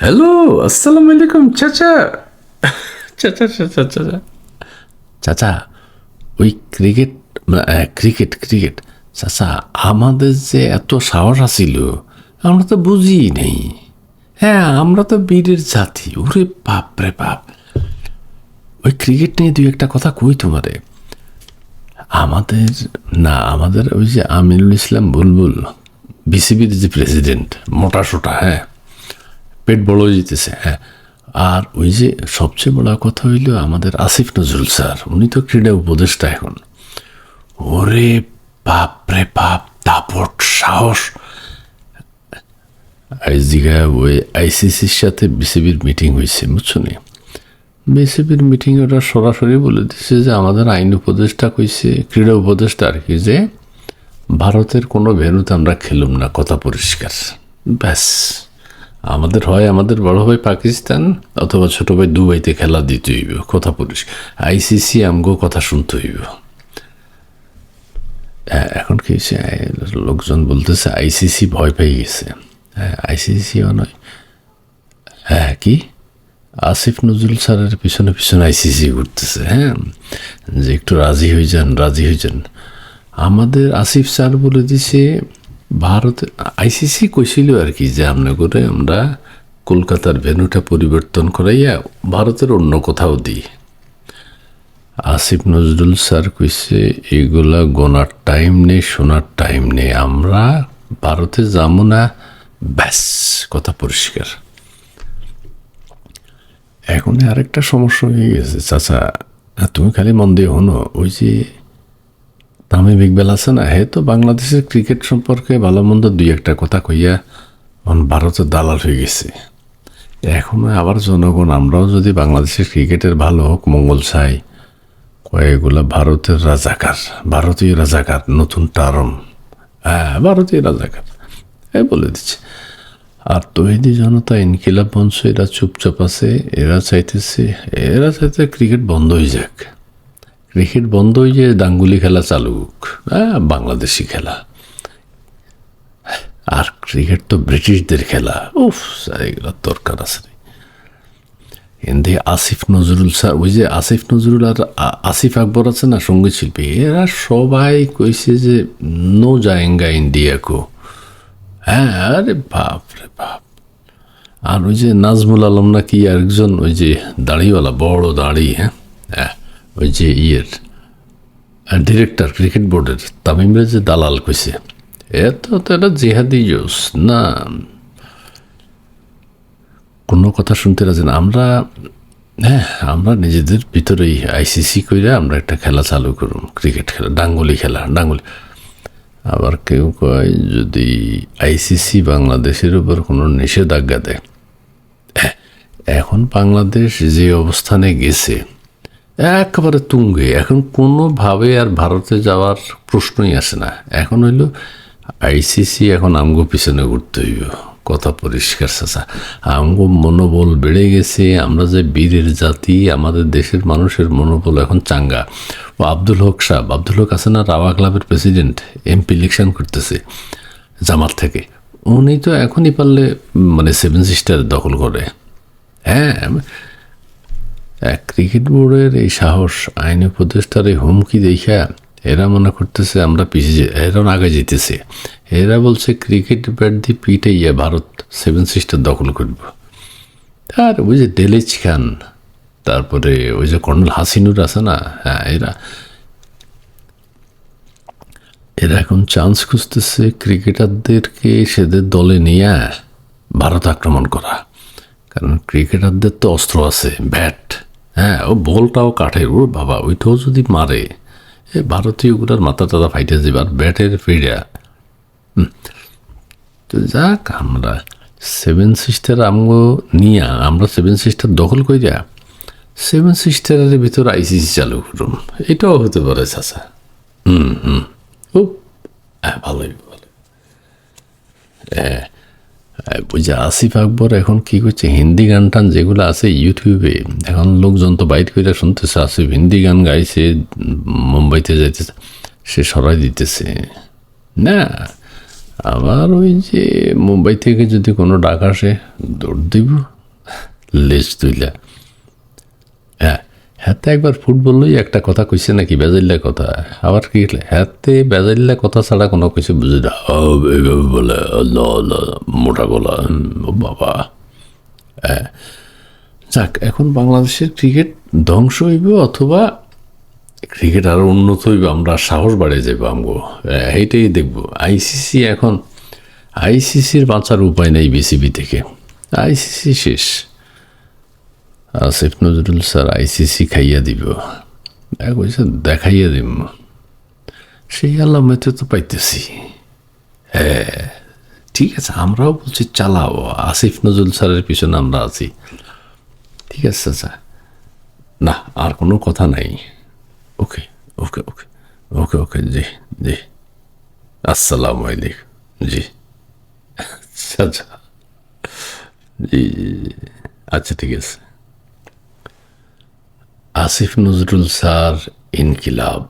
Hello আসসালামু আলাইকুম চাচা চাচা চাচা চাচা চাচা ওই ক্রিকেট ক্রিকেট ক্রিকেট চাচা আমাদের যে এত সাহস আছিল আমরা তো বুঝি নেই। হ্যাঁ আমরা তো বীরের জাতি ওরে বাপ রে বাপ। ওই ক্রিকেট নিয়ে দুই একটা কথা কই তোমারে আমাদের না আমাদের ওই যে আমিনুল ইসলাম বুলবুল বিসিবির যে প্রেসিডেন্ট মোটা সোটা হ্যাঁ। পেট বড় যেতেছে হ্যাঁ। আর ওই যে সবচেয়ে বড় কথা হইল আমাদের আসিফ নজরুল স্যার, উনি তো ক্রীড়া উপদেষ্টা এখন। ওরে বাপ রে বাপ, দাপট, সাহস। দিঘা ওই আইসিসির সাথে বিসিবির মিটিং হয়েছে বুঝছ নি? বিসিবির মিটিং ওরা সরাসরি বলে দিচ্ছে যে আমাদের আইন উপদেষ্টা কইছে, ক্রীড়া উপদেষ্টা আর কি, যে ভারতের কোনো ভেনুতে আমরা খেলুম না, কথা পরিষ্কার। ব্যাস। আমাদের হয় আমাদের বড় ভাই পাকিস্তান অথবা ছোট ভাই দুবাইতে খেলা দিতে হইব। কথা পরিষ্কার। আইসিসি আমগো কথা শুনতে হইব। হ্যাঁ, এখন কি হয়েছে লোকজন বলতেছে আইসিসি ভয় পেয়ে গেছে। হ্যাঁ আইসিসিও নয়। হ্যাঁ কি? আসিফ নজরুল স্যারের পিছনে পিছনে আইসিসি ঘুরতেছে হ্যাঁ? যে একটু রাজি হয়ে যান রাজি হয়ে যান। আমাদের আসিফ স্যার বলে দিছে ভারতে আইসিসি কইছিল আর কি যে আমরা করে আমরা কলকাতার ভেন্যুটা পরিবর্তন করাইয়া ভারতের অন্য কোথাও দিই। আসিফ নজরুল স্যার কইছে, এগুলা গোনার টাইম নেই শোনার টাইম নেই, আমরা ভারতে যাব না। ব্যাস, কথা পরিষ্কার। এখন আরেকটা সমস্যা হয়ে গেছে, চাচা, তুমি খালি মন দিয়ে হনো ওই যে তামিম ইকবাল আছে না তো বাংলাদেশের ক্রিকেট সম্পর্কে ভালো মন্দ দুই একটা কথা কইয়া এখন ভারতের দালাল হয়ে গেছে। এখন আবার জনগণ, আমরাও যদি বাংলাদেশের ক্রিকেটের ভালো হোক, মঙ্গল চাই। কয়েকগুলা ভারতের রাজাকার, ভারতীয় রাজাকার, নতুন টার্ম। হ্যাঁ ভারতীয় রাজাকার। এই বলে দিচ্ছে। আর তৈরি জনতা, ইনকিলাব মঞ্চ, এরা চুপচাপ আছে, এরা চাইতেছে, এরা চাইতে ক্রিকেট বন্ধ হয়ে যাক। ক্রিকেট বন্ধ ওই যে ডাঙ্গুলি খেলা চালুক হ্যাঁ বাংলাদেশি খেলা। আর ক্রিকেট তো ব্রিটিশদের খেলা। উফ এগুলোর দরকার আছে হিন্দি আসিফ নজরুল স্যার, ওই যে আসিফ নজরুল আর আসিফ আকবর আছে না সংগীত শিল্পী এরা সবাই কইছে যে, নো যায়েঙ্গা ইন্ডিয়া কো। হ্যাঁ আরে বাপ রে বাপ। আর ওই যে নাজমুল আলম না কি একজন ওই যে দাড়িওয়ালা, বড় দাড়ি হ্যাঁ হ্যাঁ ওই যে ইয়ের ডিরেক্টর ক্রিকেট বোর্ডের তামিমের যে দালাল কইছে। এত তো এটা জেহাদি জোস না। কোনো কথা শুনতে রাজি না। আমরা হ্যাঁ আমরা নিজেদের ভিতরেই আইসিসি কইরা আমরা একটা খেলা চালু করুন ক্রিকেট খেলা ডাঙ্গুলি খেলা ডাঙ্গুলি। আবার কেউ কয় যদি আইসিসি বাংলাদেশের উপর কোনো নিষেধাজ্ঞা দেয় হ্যাঁ, এখন বাংলাদেশ যে অবস্থানে গেছে একেবারে তুঙ্গে। এখন কোনোভাবে আর ভারতে যাওয়ার প্রশ্নই আসে না। এখন হইল আইসিসি এখন আমগো পিছনে ঘুরতে হইব। কথা পরিষ্কার, চাচা। আমগো মনোবল বেড়ে গেছে। আমরা যে বীরের জাতি, আমাদের দেশের মানুষের মনোবল এখন চাঙ্গা। ও আব্দুল হক সাহেব, আব্দুল হক আছে না রাওয়া ক্লাবের প্রেসিডেন্ট এমপি ইলেকশন করতেছে জামাত থেকে। উনি তো এখনই পারলে মানে সেভেন সিস্টার দখল করে। হ্যাঁ ক্রিকেট বোর্ডের এই সাহস আইন উপদেষ্টার এই হুমকি দেখা এরা মনে করতেছে, আমরা পিছিয়ে এরা আগে যেতেছে এরা বলছে, ক্রিকেট ব্যাট দিয়ে পিটে ইয়ে ভারত সেভেন সিস্টার দখল করব। আর ওই যে ডেলিজ খান, তারপরে ওই যে কর্নেল হাসিনুর আছে না? হ্যাঁ এরা। এরা এখন চান্স খুঁজতেছে ক্রিকেটারদেরকে সেদের দলে নিয়ে ভারত আক্রমণ করা। কারণ ক্রিকেটারদের তো অস্ত্র আছে, ব্যাট। হ্যাঁ ও বলটাও কাঠের। ও বাবা, ওইটাও যদি মারে, এ ভারতীয় ভারতীয়গুলার মাথা টাথা ফাইটে যাবে আর ব্যাটের ফিরা তো যাক, আমরা সেভেন সিস্টার আমগো নিয়া, আমরা সেভেন সিস্টার দখল কইরা সেভেন সিস্টারের ভিতর আইসিসি চালু করুন এটাও হতে পারে, চাচা। হুম হুম। ও হ্যাঁ ভালোই ভালো হ্যাঁ ওই যে আসিফ আকবর এখন কি করছে? হিন্দি গান টান যেগুলো আছে ইউটিউবে, এখন লোকজন তো বাইর করে শুনতেছে, আসিফ হিন্দি গান গাইছে, মুম্বাইতে যাইতেছে, সে সরাই দিতেছে। না, আবার ওই যে মুম্বাই থেকে যদি কোনো ডাক আসে, দৌড় দিব, লেজ তুইলা। হ্যাঁ হাতে একবার ফুটবলই একটা কথা কইছে নাকি বেজাইল্লা কথা? আবার কি হাতে বেজাইল্লা কথা ছাড়া কোনো কিছু বুঝে না। বলে মোটা গলা বাবা। হ্যাঁ। যাক, এখন বাংলাদেশের ক্রিকেট ধ্বংস হইব অথবা ক্রিকেট আরও উন্নত হইব, আমরা সাহস বাড়ে যাব আমগো। এইটাই দেখব। আইসিসি এখন, আইসিসির বাঁচার উপায় নেই বিসিবি থেকে। আইসিসি শেষ। আসিফ নজরুল স্যার আইসিসি খাইয়া দিব। কইছে দেখাইয়া দিব। সেই আলামতে তো পাইতেছি। হ্যাঁ ঠিক আছে, আমরাও বলছি চালাও। আসিফ নজরুল স্যারের পিছনে আমরা আছি। ঠিক আছে চাচা না, আর কোনো কথা নাই। ওকে ওকে ওকে ওকে ওকে, জি জি। আসসালামু আলাইকুম। জি। আচ্ছা আচ্ছা। জি। আচ্ছা ঠিক আছে। আসিফ নজরুল স্যার ইনকিলাব।